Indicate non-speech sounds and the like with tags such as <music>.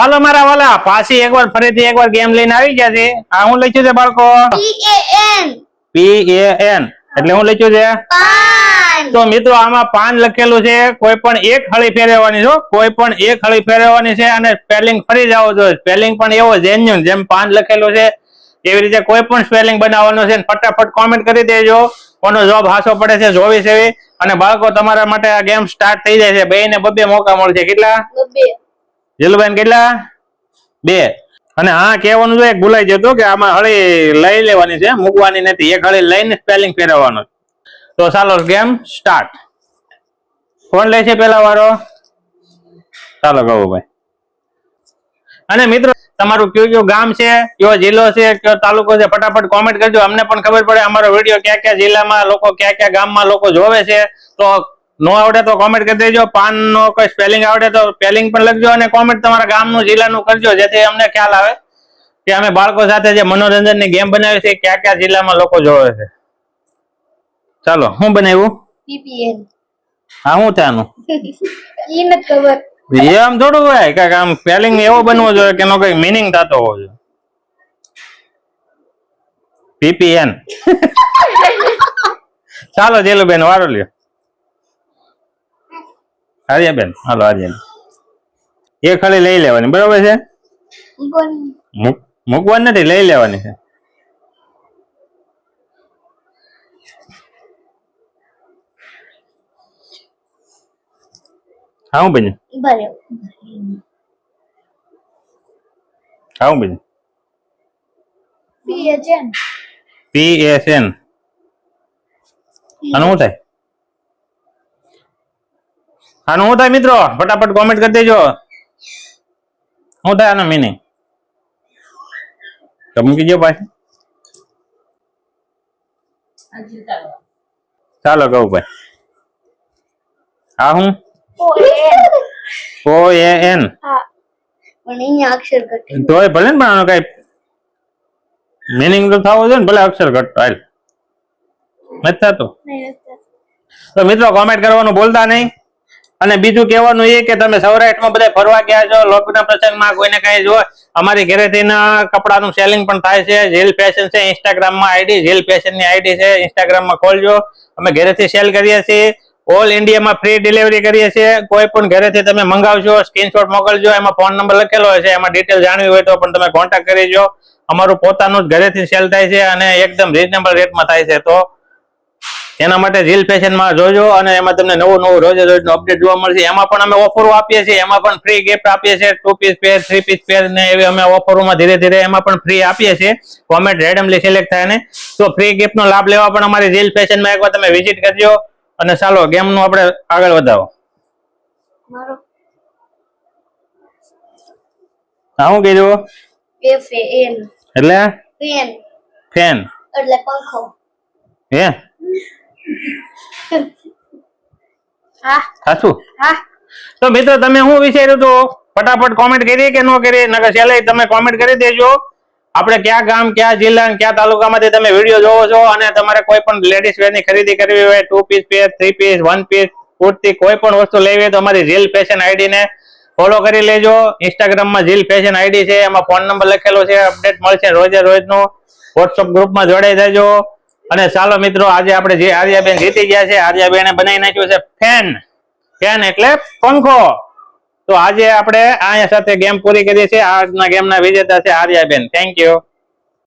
ચાલો મારા વાલા પાછી એકવાર ફરીથી એકવાર ગેમ લઈને આવી ગયા છે. આ હું લખ્યું છે બાળકો? P A N. P A N એટલે હું લખ્યું છે? તો મિત્રો આમાં પાન લખેલું છે કોઈ પણ એક હળી ફેરવવાની છો કોઈ પણ એક હળી ફેરવવાની છે અને સ્પેલિંગ ફરી જાવ જોઈએ. સ્પેલિંગ પણ એવો જેન્યુન જેમ પાન લખેલું છે એવી રીતે કોઈ પણ સ્પેલિંગ બનાવવાનો છે ફટાફટ કોમેન્ટ કરી દેજો. કોનો જવાબ હાસો પડે છે જોવી સેવી અને બાળકો તમારા માટે આ ગેમ સ્ટાર્ટ થઈ જાય છે. બે ને બબે મોકા મળશે. કેટલા? જીલુબેન કેટલા? બે. અને હા, કહેવાનું એક ભૂલાઈ જતું કે આમાં હળી લઈ લેવાની છે, મૂકવાની નથી. એક હળી લઈને સ્પેલિંગ ફેરવવાનો તો ચાલો ગેમ સ્ટાર્ટ કોણ લે છે પેલા વારો? ચાલો, કહું ભાઈ. અને મિત્રો, તમારું કયું કયું ગામ છે, કયો જિલ્લો છે, કયો તાલુકો છે, ફટાફટ કોમેન્ટ કરજો. અમને પણ ખબર પડે અમારો વીડિયો કયા કયા જિલ્લામાં લોકો ક્યાં ક્યાં ગામમાં લોકો જોવે છે. તો નો આવડે તો કોમેન્ટ કરી દેજો. પાન નો કોઈ સ્પેલિંગ આવડે તો સ્પેલિંગ પણ લખજો અને કોમેન્ટ તમારા ગામનું જિલ્લાનું કરજો. જેથી અમને ખ્યાલ આવે કે અમે બાળકો સાથે જે મનોરંજનની ગેમ બનાવી છે કયા કયા જિલ્લામાં લોકો જોવે છે. ચાલો શું બનાવ્યું? હા શું ત્યાંનું? <laughs> ઈ ખબર. આમ થોડું હોય કે આમ સ્પેલિંગ એવો બનવો જોઈએ કે એનો કઈ મિનિંગ થતો હોવો જોઈએ. પીપીએન <laughs> ચાલો જેલુબેન વારો લ્યો. આર્યાબેન હાલો આર્યા. એ ખાલી લઈ લેવાની બરાબર છે? મૂક- મૂકવાની નથી લઈ લેવાની છે. હા હું બન્યું? હા હું બન્યું? P H N P S N આનું શું થાય? આનું શું થાય મિત્રો? ફટાફટ કોમેન્ટ કરી દેજો. હું થાય આનો મિનિંગ તો મૂકી ભાઈ. ચાલો કહું ભાઈ. હા હું? O A N. હા. તોય ભલે ને પણ આનો કઈ મિનિંગ તો થવો જોઈએ ને ભલે અક્ષર ઘટતો. હાલ. નથી થતું? તો મિત્રો કોમેન્ટ કરવાનું બોલતા નહીં. અને બીજું કહેવાનું એ કે તમે સૌરાષ્ટ્રમાં બધા ફરવા ગયા છો લોકના પ્રસંગમાં કોઈને કઈ જો અમારી ઘરેથીના કપડાનું સેલિંગ પણ થાય છે, જેલ ફેશન છે ઇન્સ્ટાગ્રામમાં આઈડી જેલ ફેશનની આઈડી છે ઇન્સ્ટાગ્રામમાં ખોલજો. અમે ઘરેથી સેલ કરીએ છીએ ઓલ ઇન્ડિયામાં ફ્રી ડિલિવરી કરીએ છીએ. કોઈ પણ ઘરેથી તમે મંગાવશો સ્ક્રીનશોટ મોકલજો, એમાં ફોન નંબર લખેલો હોય છે, એમાં ડિટેલ જાણવી હોય તો પણ તમે કોન્ટેક્ટ કરીજો અમારું પોતાનું જ ઘરેથી સેલ થાય છે અને એકદમ રિઝનેબલ રેટમાં થાય છે. તો એના માટે રીલ ફેશનમાં જોજો અને એમાં તમને નવું નવું રોજે રોજનું અપડેટ જોવા મળશે. એમાં પણ અમે ઓફરો આપીએ છીએ. એમાં પણ ફ્રી ગિફ્ટ આપીએ છીએ. Two piece pair three piece pair ને એવી અમે ઓફરોમાં ધીરે ધીરે એમાં પણ ફ્રી આપીએ છીએ. કોમેન્ટ રેન્ડમલી સિલેક્ટ થાય ને. તો ફ્રી ગિફ્ટનો લાભ લેવા પણ અમારી રીલ ફેશનમાં એકવાર તમે વિઝિટ કરજો. અને ચાલો ગેમનું આપણે આગળ વધાવો. હા શું કીધું? એટલે? ફેન એટલે પંખો. હે હા? સાચું હા. તો મિત્રો તમે શું વિચાર્યું તો ફટાફટ કોમેન્ટ કરી કે ન કરી નકર છેલ્લે તમે કોમેન્ટ કરી દેજો. આપણે કયા ગામ કયા જિલ્લા કયા તાલુકામાંથી તમે વીડિયો જોવો છો અને તમારે કોઈ પણ લેડીઝ વેરની ખરીદી કરવી હોય two piece pair three piece one piece kurti કોઈ પણ વસ્તુ લેવી હોય તો અમારી રીલ ફેશન આઈડી ને ફોલો કરી લેજો. ઇન્સ્ટાગ્રામમાં જીલ ફેશન આઈડી છે એમાં ફોન નંબર લખેલો છે. અપડેટ મળશે રોજે રોજનું. વોટ્સઅપ ગ્રુપમાં જોડાઈ જજો. અને ચાલો મિત્રો, આજે આપણે જે આર્યાબેન જીતી ગયા છે, આર્યાબેને બનાવી નાખ્યું છે ફેન. ફેન એટલે પંખો. તો આજે આપણે આ સાથે ગેમ પૂરી કરીએ છીએ. આજના ગેમના વિજેતા છે આર્યાબેન. Thank you